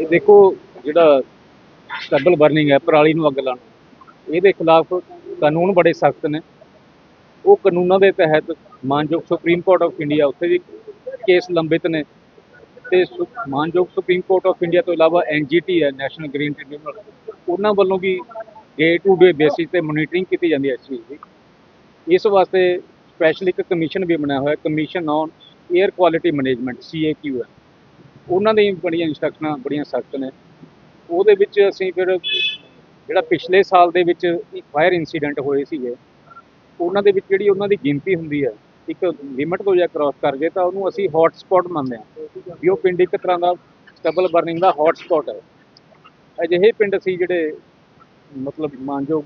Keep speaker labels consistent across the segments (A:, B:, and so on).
A: ਇਹ ਦੇਖੋ ਜਿਹੜਾ ਸਟਬਲ ਬਰਨਿੰਗ ਹੈ, ਪਰਾਲੀ ਨੂੰ ਅੱਗ ਲਾਉਣਾ ਇਹਦੇ ਖਿਲਾਫ ਕਾਨੂੰਨ ਬੜੇ ਸਖਤ ਨੇ। ਉਹ ਕਾਨੂੰਨਾਂ ਦੇ ਤਹਿਤ ਮਾਨਯੋਗ ਸੁਪਰੀਮ ਕੋਰਟ ਆਫ ਇੰਡੀਆ ਉੱਥੇ ਵੀ ਕੇਸ ਲੰਬਿਤ ਨੇ ਤੇ ਸੁ- ਮਾਨਯੋਗ ਸੁਪਰੀਮ ਕੋਰਟ ਆਫ ਇੰਡੀਆ ਤੋਂ ਇਲਾਵਾ ਐਨਜੀਟੀ ਹੈ, ਨੈਸ਼ਨਲ ਗ੍ਰੀਨ ਟ੍ਰਿਬਿਊਨਲ। ਉਹਨਾਂ ਵੱਲੋਂ ਵੀ ਡੇ ਟੂ ਡੇ ਬੇਸਿਸ ਤੇ ਮੋਨੀਟਰਿੰਗ ਕੀਤੀ ਜਾਂਦੀ ਹੈ ਇਸ ਚੀਜ਼ ਦੀ। ਇਸ ਵਾਸਤੇ ਸਪੈਸ਼ਲ ਇੱਕ ਕਮਿਸ਼ਨ ਵੀ ਬਣਾਇਆ ਹੋਇਆ, commission on air quality management CAQM ਹੈ ਉਹਨਾਂ ਦੀਆਂ ਬੜੀਆਂ ਇੰਸਟਰਕਸ਼ਨਾਂ ਬੜੀਆਂ ਸਖਤ ਨੇ। ਉਹਦੇ ਵਿੱਚ ਅਸੀਂ ਫਿਰ ਜਿਹੜਾ ਪਿਛਲੇ ਸਾਲ ਦੇ ਵਿੱਚ ਫਾਇਰ ਇਨਸੀਡੈਂਟ ਹੋਏ ਸੀਗੇ, ਉਹਨਾਂ ਦੇ ਵਿੱਚ ਜਿਹੜੀ ਉਹਨਾਂ ਦੀ ਗਿਣਤੀ ਹੁੰਦੀ ਹੈ, ਇੱਕ ਲਿਮਟ ਤੋਂ ਜਾਂ ਕ੍ਰਾਸ ਕਰ ਗਏ ਤਾਂ ਉਹਨੂੰ ਅਸੀਂ ਹੌਟ ਸਪੌਟ ਮੰਨਦੇ ਹਾਂ। ਵੀ ਉਹ ਪਿੰਡ ਇੱਕ ਤਰ੍ਹਾਂ ਦਾ ਸਟੇਬਲ ਬਰਨਿੰਗ ਦਾ ਹੌਟ ਸਪੌਟ ਹੈ। ਅਜਿਹੇ ਪਿੰਡ ਅਸੀਂ ਜਿਹੜੇ ਮਤਲਬ ਮਾਨਯੋਗ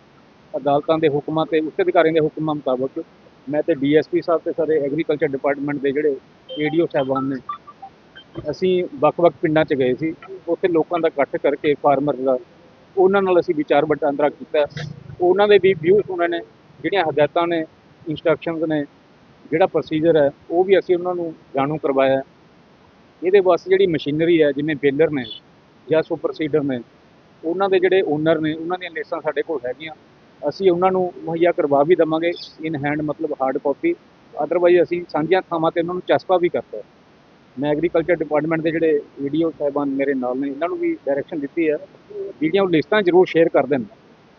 A: ਅਦਾਲਤਾਂ ਦੇ ਹੁਕਮਾਂ ਤੇ, ਉੱਚ ਅਧਿਕਾਰੀਆਂ ਦੇ ਹੁਕਮਾਂ ਮੁਤਾਬਕ ਮੈਂ ਤੇ ਡੀਐਸਪੀ ਸਾਹਿਬ ਤੇ ਸਾਰੇ ਐਗਰੀਕਲਚਰ ਡਿਪਾਰਟਮੈਂਟ ਦੇ ਜਿਹੜੇ ਏਡੀਓ ਸਾਹਿਬਾਨ ਨੇ ਅਸੀਂ ਵੱਖ-ਵੱਖ ਪਿੰਡਾਂ 'ਚ ਗਏ ਸੀ। ਉੱਥੇ ਲੋਕਾਂ ਦਾ ਇਕੱਠ ਕਰਕੇ ਫਾਰਮਰ ਦਾ, ਉਹਨਾਂ ਨਾਲ ਅਸੀਂ ਵਿਚਾਰ ਵਟਾਂਦਰਾ ਕੀਤਾ। ਉਹਨਾਂ ਦੇ ਵੀ ਵਿਊ ਸੁਣੇ ਨੇ, ਜਿਹੜੀਆਂ ਹਦਾਇਤਾਂ ਨੇ ਇਨਸਟਰਕਸ਼ਨਸ ਨੇ, ਜਿਹੜਾ ਪ੍ਰੋਸੀਜਰ ਹੈ, ਉਹ ਵੀ ਅਸੀਂ ਉਹਨਾਂ ਨੂੰ ਜਾਣੂ ਕਰਵਾਇਆ ਇਹਦੇ ਵਾਸਤੇ ਜਿਹੜੀ ਮਸ਼ੀਨਰੀ ਹੈ, ਜਿਵੇਂ ਬੇਲਰ ਨੇ ਜਾਂ ਸੁਪਰ ਸੀਡਰ ਨੇ, ਉਹਨਾਂ ਦੇ ਜਿਹੜੇ ਓਨਰ ਨੇ, ਉਹਨਾਂ ਦੀਆਂ ਲਿਸਟਾਂ ਸਾਡੇ ਕੋਲ ਹੈਗੀਆਂ। ਅਸੀਂ ਉਹਨਾਂ ਨੂੰ ਮੁਹੱਈਆ ਕਰਵਾ ਵੀ ਦਵਾਂਗੇ। ਇਨ ਹੈਂਡ ਮਤਲਬ ਹਾਰਡ ਕਾਪੀ ਅਦਰਵਾਈਜ਼ ਅਸੀਂ ਸਾਂਝੀਆਂ ਥਾਵਾਂ ਤੇ ਉਹਨਾਂ ਨੂੰ ਚਸਪਾ ਵੀ ਕਰਤਾ ਮੈਂ ਐਗਰੀਕਲਚਰ ਡਿਪਾਰਟਮੈਂਟ ਦੇ ਜਿਹੜੇ ਵੀਡੀਓ ਸਾਹਿਬਾਨ ਮੇਰੇ ਨਾਲ ਨੇ, ਇਹਨਾਂ ਨੂੰ ਵੀ ਡਾਇਰੈਕਸ਼ਨ ਦਿੱਤੀ ਹੈ, ਜਿਹੜੀਆਂ ਉਹ ਲਿਸਟਾਂ ਜ਼ਰੂਰ ਸ਼ੇਅਰ ਕਰ ਦੇਣ।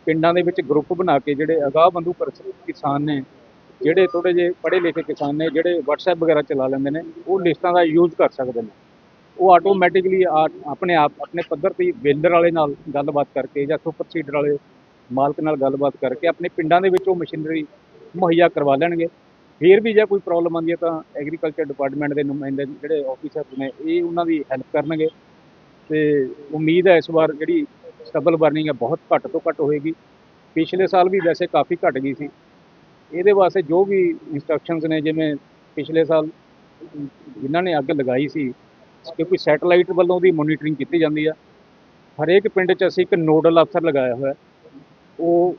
A: ਪਿੰਡਾਂ ਦੇ ਵਿੱਚ ਗਰੁੱਪ ਬਣਾ ਕੇ ਜਿਹੜੇ ਅਗਾਹ ਬੰਦੂ ਪਰਸ- ਕਿਸਾਨ ਨੇ, ਜਿਹੜੇ ਥੋੜੇ ਜਿਹੇ ਪੜ੍ਹੇ ਲਿਖੇ ਕਿਸਾਨ ਨੇ, ਜਿਹੜੇ WhatsApp ਵਗੈਰਾ ਚਲਾ ਲੈਂਦੇ ਨੇ, ਉਹ ਲਿਸਟਾਂ ਦਾ ਯੂਜ਼ ਕਰ ਸਕਦੇ ਨੇ। ਉਹ ਆਟੋਮੈਟਿਕਲੀ ਆਪਣੇ ਆਪ, ਆਪਣੇ ਪੱਧਰ ਤੇ ਵੇਲਰ ਵਾਲੇ ਨਾਲ ਗੱਲਬਾਤ ਕਰਕੇ ਜਾਂ ਸੁਪਰ ਸੀਡਰ ਵਾਲੇ ਮਾਲਕ ਨਾਲ ਗੱਲਬਾਤ ਕਰਕੇ ਆਪਣੇ ਪਿੰਡਾਂ ਦੇ ਵਿੱਚ ਉਹ ਮਸ਼ੀਨਰੀ ਮੁਹੱਈਆ ਕਰਵਾ ਲੈਣਗੇ। ਫਿਰ ਵੀ ਜੇ ਕੋਈ ਪ੍ਰੋਬਲਮ ਆਉਂਦੀ ਹੈ ਤਾਂ ਐਗਰੀਕਲਚਰ ਡਿਪਾਰਟਮੈਂਟ ਦੇ ਨੁਮਾਇੰਦੇ ਜਿਹੜੇ ਆਫੀਸਰ ਨੇ, ਇਹ ਉਹਨਾਂ ਦੀ ਹੈਲਪ ਕਰਨਗੇ। ਤੇ ਉਮੀਦ ਹੈ ਇਸ ਵਾਰ ਜਿਹੜੀ ਸਟਬਲ ਬਰਨਿੰਗ ਹੈ ਬਹੁਤ ਘੱਟ ਤੋਂ ਘੱਟ ਹੋਏਗੀ। ਪਿਛਲੇ ਸਾਲ ਵੀ ਵੈਸੇ ਕਾਫੀ ਘੱਟ ਗਈ ਸੀ। ਇਹਦੇ ਵਾਸਤੇ ਜੋ ਵੀ ਇਨਸਟਰਕਸ਼ਨਸ ਨੇ, ਜਿਵੇਂ ਪਿਛਲੇ ਸਾਲ ਜਿਨ੍ਹਾਂ ਨੇ ਅੱਗ ਲਗਾਈ ਸੀ, ਕਿਉਂਕਿ ਸੈਟਲਾਈਟ ਵੱਲੋਂ ਦੀ ਮੋਨੀਟਰਿੰਗ ਕੀਤੀ ਜਾਂਦੀ ਆ। ਹਰੇਕ ਪਿੰਡ 'ਚ ਅਸੀਂ ਇੱਕ ਨੋਡਲ ਅਫਸਰ ਲਗਾਇਆ ਹੋਇਆ। ਉਹ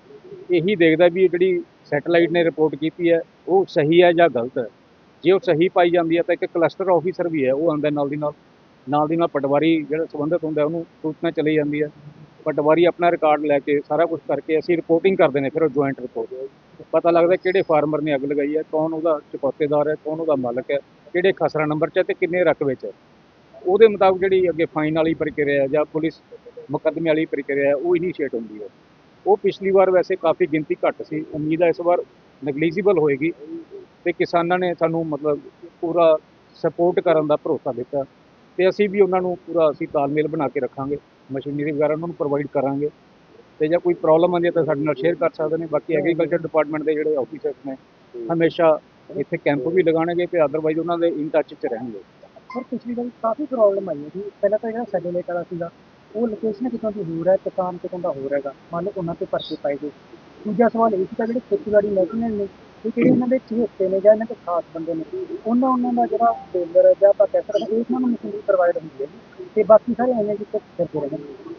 A: ਇਹੀ ਦੇਖਦਾ ਵੀ ਜਿਹੜੀ ਸੈਟੇਲਾਈਟ ਨੇ ਰਿਪੋਰਟ ਕੀਤੀ ਹੈ, ਉਹ ਸਹੀ ਹੈ ਜਾਂ ਗਲਤ ਹੈ? ਜੇ ਉਹ ਸਹੀ ਪਾਈ ਜਾਂਦੀ ਹੈ ਤਾਂ ਇੱਕ ਕਲਸਟਰ ਆਫੀਸਰ ਵੀ ਹੈ, ਉਹ ਆਉਂਦਾ ਨਾਲ ਦੀ ਨਾਲ ਨਾਲ ਦੀ ਨਾਲ ਪਟਵਾਰੀ ਜਿਹੜਾ ਸੰਬੰਧਿਤ ਹੁੰਦਾ ਉਹਨੂੰ ਸੂਚਨਾ ਚਲੀ ਜਾਂਦੀ ਹੈ। ਪਟਵਾਰੀ ਆਪਣਾ ਰਿਕਾਰਡ ਲੈ ਕੇ ਸਾਰਾ ਕੁਝ ਕਰਕੇ ਅਸੀਂ ਰਿਪੋਰਟਿੰਗ ਕਰਦੇ ਨੇ ਫਿਰ ਉਹ ਜੁਆਇੰਟ ਰਿਪੋਰਟ ਪਤਾ ਲੱਗਦਾ ਕਿਹੜੇ ਫਾਰਮਰ ਨੇ ਅੱਗ ਲਗਾਈ ਹੈ, ਕੌਣ ਉਹਦਾ ਚੁਕੌਤੇਦਾਰ ਹੈ, ਕੌਣ ਉਹਦਾ ਮਾਲਕ ਹੈ, ਕਿਹੜੇ ਖਸਰਾ ਨੰਬਰ 'ਚ ਹੈ ਤੇ ਕਿੰਨੇ ਰਕਬੇ 'ਚ ਹੈ। ਉਹਦੇ ਮੁਤਾਬਕ ਜਿਹੜੀ ਅੱਗੇ ਫਾਈਨ ਵਾਲੀ ਪ੍ਰਕਿਰਿਆ ਹੈ ਜਾਂ ਪੁਲਿਸ ਮੁਕੱਦਮੇ ਵਾਲੀ ਪ੍ਰਕਿਰਿਆ ਹੈ, ਉਹ ਇਨੀਸ਼ੀਏਟ ਹੁੰਦੀ ਹੈ। ਉਹ ਪਿਛਲੀ ਵਾਰ ਵੈਸੇ ਕਾਫੀ ਗਿਣਤੀ ਘੱਟ ਸੀ। ਉਮੀਦ ਹੈ ਇਸ ਵਾਰ ਨੈਗਲੀਜੀਬਲ ਹੋਏਗੀ ਤੇ ਕਿਸਾਨਾਂ ਨੇ ਸਾਨੂੰ ਮਤਲਬ ਪੂਰਾ ਸਪੋਰਟ ਕਰਨ ਦਾ ਭਰੋਸਾ ਦਿੱਤਾ ਤੇ ਅਸੀਂ ਵੀ ਉਹਨਾਂ ਨੂੰ ਪੂਰਾ ਅਸੀਂ ਤਾਲਮੇਲ ਬਣਾ ਕੇ ਰੱਖਾਂਗੇ। ਮਸ਼ੀਨਰੀ ਵਗੈਰਾ ਉਹਨਾਂ ਨੂੰ ਪ੍ਰੋਵਾਈਡ ਕਰਾਂਗੇ ਤੇ ਜੇ ਕੋਈ ਪ੍ਰੋਬਲਮ ਆਉਂਦੀ ਹੈ ਤਾਂ ਸਾਡੇ ਨਾਲ ਸ਼ੇਅਰ ਕਰ ਸਕਦੇ ਨੇ। ਬਾਕੀ ਐਗਰੀਕਲਚਰ ਡਿਪਾਰਟਮੈਂਟ ਦੇ ਜਿਹੜੇ ਆਫੀਸਰਸ ਨੇ ਹਮੇਸ਼ਾ ਇੱਥੇ ਕੈਂਪ ਵੀ ਲਗਾਉਣਗੇ ਤੇ ਅਦਰਵਾਈਜ਼ ਉਹਨਾਂ ਦੇ ਇਨ ਟੱਚ 'ਚ ਰਹਿਣਗੇ।
B: ਸਰ, ਪਿਛਲੀ ਵਾਰੀ ਕਾਫੀ ਪ੍ਰੋਬਲਮ ਆਈ ਸੀ। ਪਹਿਲਾਂ ਤਾਂ ਜਿਹੜਾ ਸੈਟੇਲਾਈਟ ਵਾਲਾ ਸੀਗਾ ਉਹ ਲੋਕੇਸ਼ਨ ਕਿਤੋਂ ਦੀ ਹੋਰ ਹੈ ਕਿਸਾਨ ਕਿਤੋਂ ਦਾ ਹੋਰ ਹੈਗਾ। ਮੰਨ ਲਓ ਉਹਨਾਂ ਤੇ ਪਰਚੇ ਪਾਏ ਗਏ। ਦੂਜਾ ਸਵਾਲ ਇਹ ਸੀਗਾ ਜਿਹੜੇ ਖੇਤੀਬਾੜੀ ਮਹਿਕਮੇ ਨੇ ਇਹ ਜਿਹੜੇ ਇਹਨਾਂ ਦੇ ਚਹੇਤੇ ਨੇ ਜਾਂ ਇਹਨਾਂ ਦੇ ਖਾਸ ਬੰਦੇ ਨੇ ਉਹਨਾਂ ਉਹਨਾਂ ਦਾ ਜਿਹੜਾ ਟੇਲਰ ਜਾਂ ਆਪਾਂ ਕਹਿ ਸਕਦੇ ਹਾਂ, ਇਹਨਾਂ ਨੂੰ ਮਸ਼ੀਨਰੀ ਪ੍ਰੋਵਾਈਡ ਹੁੰਦੀ ਹੈ ਤੇ ਬਾਕੀ ਸਾਰੇ ਐਵੇਂ ਜਿੱਥੇ ਫਿਰਦੇ ਰਹਿੰਦੇ ਨੇ।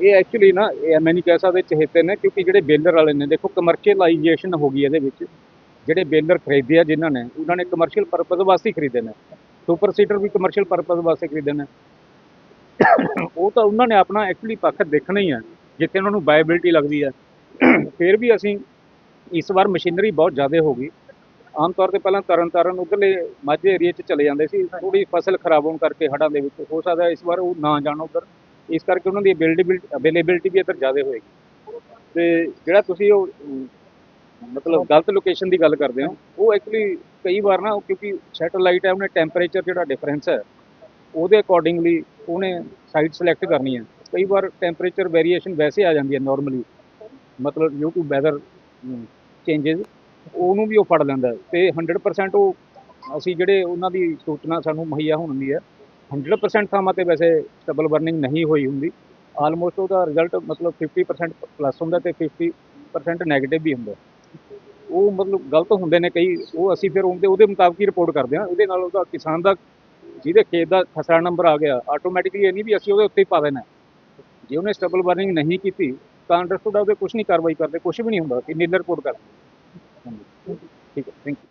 A: ਇਹ ਐਕਚੁਅਲੀ ਨਾ ਇਹ ਮੈਂ ਨਹੀਂ ਕਹਿ ਸਕਦਾ ਚਹੇਤੇ ਨੇ ਕਿਉਂਕਿ ਜਿਹੜੇ ਬੇਲਰ ਵਾਲੇ ਨੇ ਦੇਖੋ ਕਮਰਸ਼ੀਅਲਾਈਜੇਸ਼ਨ ਹੋ ਗਈ ਇਹਦੇ ਵਿੱਚ। ਜਿਹੜੇ ਬੇਲਰ ਖਰੀਦੇ ਆ ਜਿਨ੍ਹਾਂ ਨੇ ਉਹਨਾਂ ਨੇ ਕਮਰਸ਼ੀਅਲ ਪਰਪਸ ਵਾਸਤੇ ਹੀ ਖਰੀਦੇ ਨੇ। ਸੁਪਰ ਸੀਡਰ ਵੀ ਕਮਰਸ਼ੀਅਲ ਪਰਪਸ ਵਾਸਤੇ ਖਰੀਦੇ ਨੇ। ਉਹ ਤਾਂ ਉਹਨਾਂ ਨੇ ਆਪਣਾ ਐਕਚੁਅਲੀ ਪੱਖ ਦੇਖਣਾ ਹੀ ਹੈ ਜਿੱਥੇ ਉਹਨਾਂ ਨੂੰ ਵਾਇਬਿਲਿਟੀ ਲੱਗਦੀ ਹੈ ਫਿਰ ਵੀ ਅਸੀਂ ਇਸ ਵਾਰ ਮਸ਼ੀਨਰੀ ਬਹੁਤ ਜ਼ਿਆਦਾ ਹੋ ਗਈ। ਆਮ ਤੌਰ ਤੇ ਪਹਿਲਾਂ ਤਰਨ ਤਾਰਨ ਉਧਰਲੇ ਮਾਝੇ ਏਰੀਆ 'ਚ ਚਲੇ ਜਾਂਦੇ ਸੀ। ਥੋੜੀ ਫਸਲ ਖਰਾਬ ਹੋਣ ਕਰਕੇ ਹੜ੍ਹਾਂ ਦੇ ਵਿੱਚ ਹੋ ਸਕਦਾ ਇਸ ਵਾਰ ਉਹ ਨਾ ਜਾਣ ਉੱਧਰ। ਇਸ ਕਰਕੇ ਉਹਨਾਂ ਦੀ ਅਵੇਲੇਬਿਲਟੀ ਅਵੇਲੇਬਿਲਟੀ ਵੀ ਇੱਧਰ ਜ਼ਿਆਦਾ ਹੋਏਗੀ। ਤੇ ਜਿਹੜਾ ਤੁਸੀਂ ਉਹ ਮਤਲਬ ਗਲਤ ਲੋਕੇਸ਼ਨ ਦੀ ਗੱਲ ਕਰਦੇ ਹੋ ਉਹ ਐਕਚੁਅਲੀ ਕਈ ਵਾਰ ਨਾ ਕਿਉਂਕਿ ਸੈਟੇਲਾਈਟ ਹੈ ਉਹਨੇ ਟੈਂਪਰੇਚਰ ਜਿਹੜਾ ਡਿਫਰੈਂਸ ਹੈ ਉਹਦੇ ਅਕੋਰਡਿੰਗਲੀ ਉਹਨੇ ਸਾਈਟ ਸਿਲੈਕਟ ਕਰਨੀ ਹੈ। ਕਈ ਵਾਰ ਟੈਂਪਰੇਚਰ ਵੇਰੀਏਸ਼ਨ ਵੈਸੇ ਆ ਜਾਂਦੀ ਹੈ ਨਾਰਮਲੀ ਮਤਲਬ ਡਿਊ ਟੂ ਵੈਦਰ ਚੇਂਜਸ ਉਹਨੂੰ ਵੀ ਉਹ ਫੜ ਲੈਂਦਾ ਹੈ। ਤੇ 100% ਉਹ, ਅਸੀਂ ਜਿਹੜੇ ਉਹਨਾਂ ਦੀ ਸੂਚਨਾ ਸਾਨੂੰ ਮੁਹੱਈਆ ਹੁੰਦੀ ਹੈ 100% ਥਾਵਾਂ ਤੇ ਵੈਸੇ ਸਟੇਬਲ ਬਰਨਿੰਗ ਨਹੀਂ ਹੋਈ ਹੁੰਦੀ। ਆਲਮੋਸਟ ਉਹਦਾ ਰਿਜ਼ਲਟ ਮਤਲਬ 50% ਪਲੱਸ ਹੁੰਦਾ ਤੇ 50% ਨੈਗੇਟਿਵ ਵੀ ਹੁੰਦਾ। ਉਹ ਮਤਲਬ ਗਲਤ ਹੁੰਦੇ ਨੇ ਕਈ, ਉਹ ਅਸੀਂ ਫਿਰ ਉਹਦੇ ਉਹਦੇ ਮੁਤਾਬਕ ਹੀ ਰਿਪੋਰਟ ਕਰਦੇ ਹਾਂ। ਉਹਦੇ ਨਾਲ ਉਹਦਾ ਕਿਸਾਨ ਦਾ ਜਿਹਦੇ ਖੇਤ ਦਾ ਖਸਰਾ ਨੰਬਰ ਆ ਗਿਆ ਆਟੋਮੈਟਿਕਲੀ ਇਹ ਨਹੀਂ ਵੀ ਅਸੀਂ ਉਹਦੇ ਉੱਤੇ ਹੀ ਪਾ ਦੇਣਾ। ਜੇ ਉਹਨੇ ਸਟਬਲ ਬਰਨਿੰਗ ਨਹੀਂ ਕੀਤੀ, ਤਾਂ ਅੰਡਰਸਟੂਡ ਉਹਦੇ ਕੁਝ ਨਹੀਂ ਕਾਰਵਾਈ ਕਰਦੇ ਕੁਝ ਵੀ ਨਹੀਂ ਹੁੰਦਾ ਕਿ ਨੀਲਰ ਰਿਪੋਰਟ ਕਰਦੇ। ਠੀਕ ਹੈ ਥੈਂਕ ਯੂ